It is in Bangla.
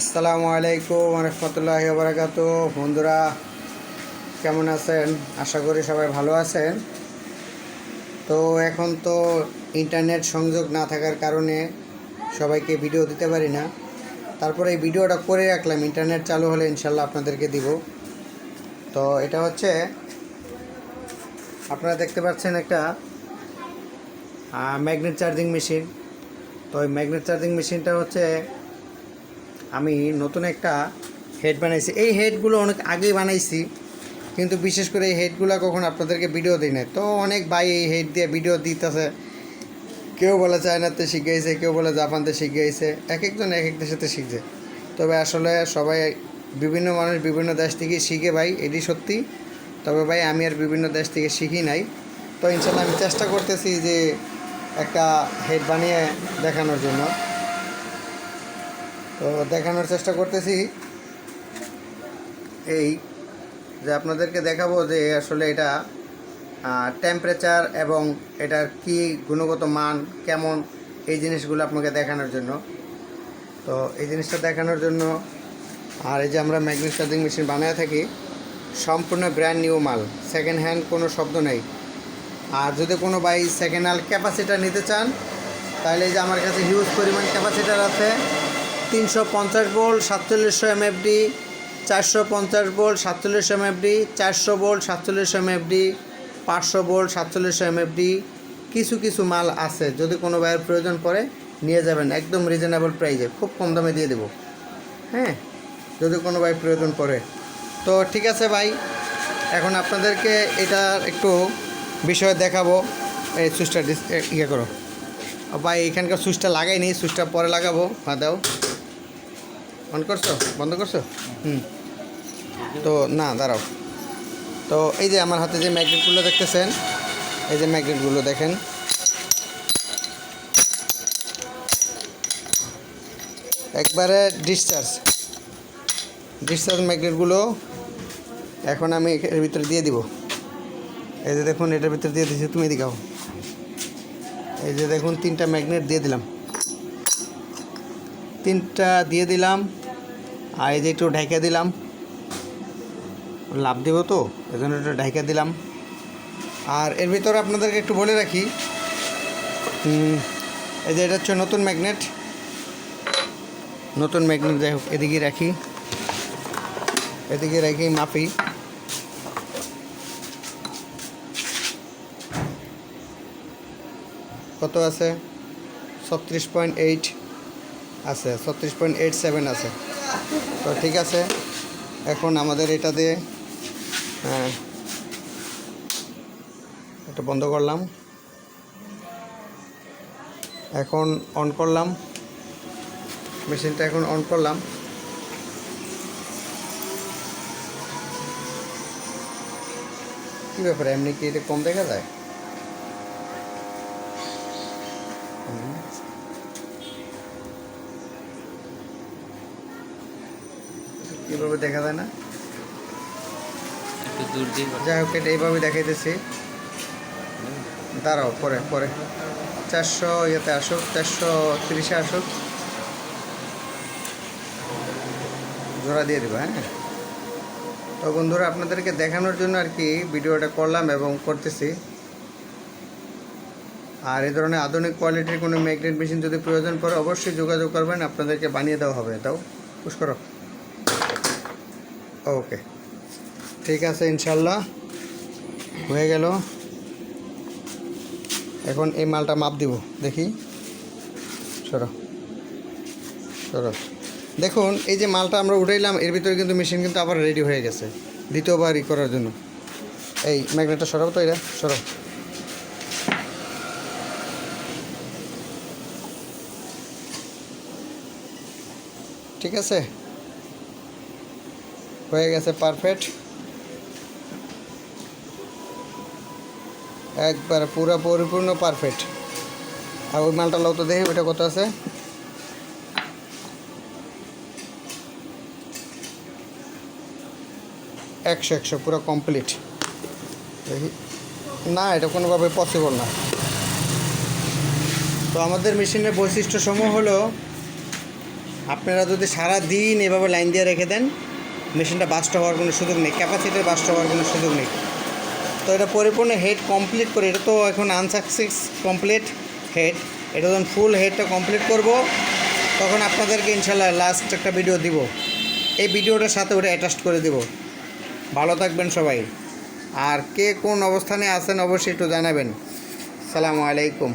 আসসালামু আলাইকুম রহমতুল্লাহ বারাকাত বন্ধুরা, কেমন আছেন? আশা করি সবাই ভালো আছেন। তো এখন তো ইন্টারনেট সংযোগ না থাকার কারণে সবাইকে ভিডিও দিতে পারি না। তারপরে এই ভিডিওটা করে রাখলাম। ইন্টারনেট চালু হলে ইনশাল্লাহ আপনাদেরকে দিব। তো এটা হচ্ছে, আপনারা দেখতে পাচ্ছেন একটা ম্যাগনেট চার্জিং মেশিন তো ওই ম্যাগনেট চার্জিং মেশিনটা হচ্ছে আমি নতুন একটা হেড বানাইছি। এই হেডগুলো অনেক আগেই বানাইছি, কিন্তু বিশেষ করে এই হেডগুলো কখন আপনাদেরকে ভিডিও দিই তো অনেক ভাই এই হেড দিয়ে ভিডিও দিতেছে। কেউ বলে চায়নাতে শিখেছে কেউ বলে জাপানতে শিখেছে এক একজন এক এক দেশেতে শিখছে। তবে আসলে সবাই বিভিন্ন মানুষ বিভিন্ন দেশ থেকে শিখে ভাই, এটি সত্যি। তবে ভাই, আমি আর বিভিন্ন দেশ থেকে শিখি নাই। তো ইনশাল্লাহ আমি চেষ্টা করতেছি যে একটা হেড বানিয়ে দেখানোর জন্য। তো দেখানোর চেষ্টা করতেছি। এই যে আপনাদেরকে দেখাবো যে আসলে এটা টেম্পারেচার এবং এটার কি গুণগত মান, কেমন, এই জিনিসগুলো আপনাকে দেখানোর জন্য। তো এই জিনিসটা দেখানোর জন্য, আর এই যে আমরা ম্যাগনেট চার্জিং মেশিন বানায় থাকি, সম্পূর্ণ ব্র্যান্ড নিউ মাল সেকেন্ড হ্যান্ড কোনো শব্দ নেই। আর যদি কোনো বাই সেকেন্ড হ্যান্ড ক্যাপাসিটার নিতে চান, তাহলে এই যে আমার কাছে হিউজ পরিমাণ ক্যাপাসিটার আছে। তিনশো পঞ্চাশ বোল্ট সাতচল্লিশশো এমএফডি, চারশো পঞ্চাশ বোল্ট সাতচল্লিশশো এমএফডি, চারশো বোল্ট সাতচল্লিশশো এমএফডি, পাঁচশো বোল্ট সাতচল্লিশশো এমএফডি, কিছু কিছু মাল আছে, যদি কোনো ভাইয়ের প্রয়োজন পড়ে নিয়ে যাবেন, একদম রিজনেবল প্রাইসে খুব কম দামে দিয়ে দেবো। হ্যাঁ যদি কোনো ভাই প্রয়োজন পড়ে। তো ঠিক আছে ভাই, এখন আপনাদেরকে এটার একটু বিষয় দেখাবো, এই সুইচটা ইয়ে করো। ভাই, এখানকার সুইচটা লাগাইনি, সুইচটা পরে লাগাবো হ্যাঁ দাও। অন করছ? বন্ধ করছ? হুম। তো না, দাঁড়াও। তো এই যে আমার হাতে যে ম্যাগনেটগুলো দেখতেছেন, এই যে ম্যাগনেটগুলো দেখেন। একবারে ডিসচার্জ ডিসচার্জ ম্যাগনেটগুলো এখন আমি এর ভিতরে দিয়ে দিব। এই যে দেখুন, এটার ভিতরে দিয়ে দিচ্ছি তুমি আও। এই যে দেখুন, তিনটা ম্যাগনেট দিয়ে দিলাম। তিনটা দিয়ে দিলাম। আর এই যে একটু ঢাইকা দিলাম। লাভ দেবো তো এই জন্য একটু ঢাইকা দিলাম। আর এর ভিতরে আপনাদেরকে একটু বলে রাখি এই যে এটা হচ্ছে নতুন ম্যাগনেট। নতুন ম্যাগনেট, যাই হোক, এদিকে রাখি। এদিকে রাখি মাপি কত আছে? ছত্রিশ পয়েন্ট এইট। আছে, ছত্রিশ পয়েন্ট এইট সেভেন আছে। তো ঠিক আছে, এখন আমাদের এটা দিয়ে হ্যাঁ এটা বন্ধ করলাম। এখন অন করলাম। মেশিনটা এখন অন করলাম। কী ব্যাপারে, এমনি কি এটা কম দেখা যায়? কীভাবে দেখা যায় না। একটু দূর দিয়ে কথা। যাই হোক এটা এইভাবে দেখাইতেছি। দাঁড়াও পরে পরে। চারশো ইয়েতে আসুক চারশো তিরিশে আসুক। জোড়া দিয়ে দেবো হ্যাঁ? তো বন্ধুরা আপনাদেরকে দেখানোর জন্য আর কি ভিডিওটা করলাম এবং করতেছি। আর এই ধরনের আধুনিক কোয়ালিটির কোনো ম্যাগনেট মেশিন যদি প্রয়োজন পড়ে অবশ্যই যোগাযোগ করবেন আপনাদেরকে বানিয়ে দেওয়া হবে। তাও পুশ করো। ওকে। ঠিক আছে, ইনশাল্লাহ। হয়ে গেল। এখন এই মালটা মাপ দিব, দেখি। সরো। সরো। দেখুন, এই যে মালটা আমরা উঠাইলাম, এর ভিতরে কিন্তু মেশিন কিন্তু আবার রেডি হয়ে গেছে, দ্বিতীয়বার ই করার জন্য। এই ম্যাগনেটটা সরাও তো এটা সরো। ঠিক আছে? হয়ে গেছে পারফেক্ট একবার পুরো পরিপূর্ণ পারফেক্ট আর ওই মালটা লও তো দেখি ওটা কত আছে। একশো একশো, পুরো কমপ্লিট দেখি। না, এটা কোনোভাবে পসিবল না। তো আমাদের মেশিনের বৈশিষ্ট্য সমূহ হলো, আপনারা যদি সারা দিন এভাবে লাইন দিয়ে রেখে দেন মেশিনটা বাস্ট হওয়ার কোনো সুযোগ নেই, ক্যাপাসিটির বাস্ট হওয়ার কোনো সুযোগ নেই। তো এটা পরিপূর্ণ হেড কমপ্লিট করে, এটা তো এখন আনসাকসেস কমপ্লিট হেড এটা যখন ফুল হেডটা কমপ্লিট করব, তখন আপনাদেরকে ইনশাল্লাহ লাস্ট একটা ভিডিও দিব। এই ভিডিওটার সাথে ওটা অ্যাটাচ করে দিব। ভালো থাকবেন সবাই। আর কে কোন অবস্থানে আছেন অবশ্যই একটু জানাবেন। সালামু আলাইকুম।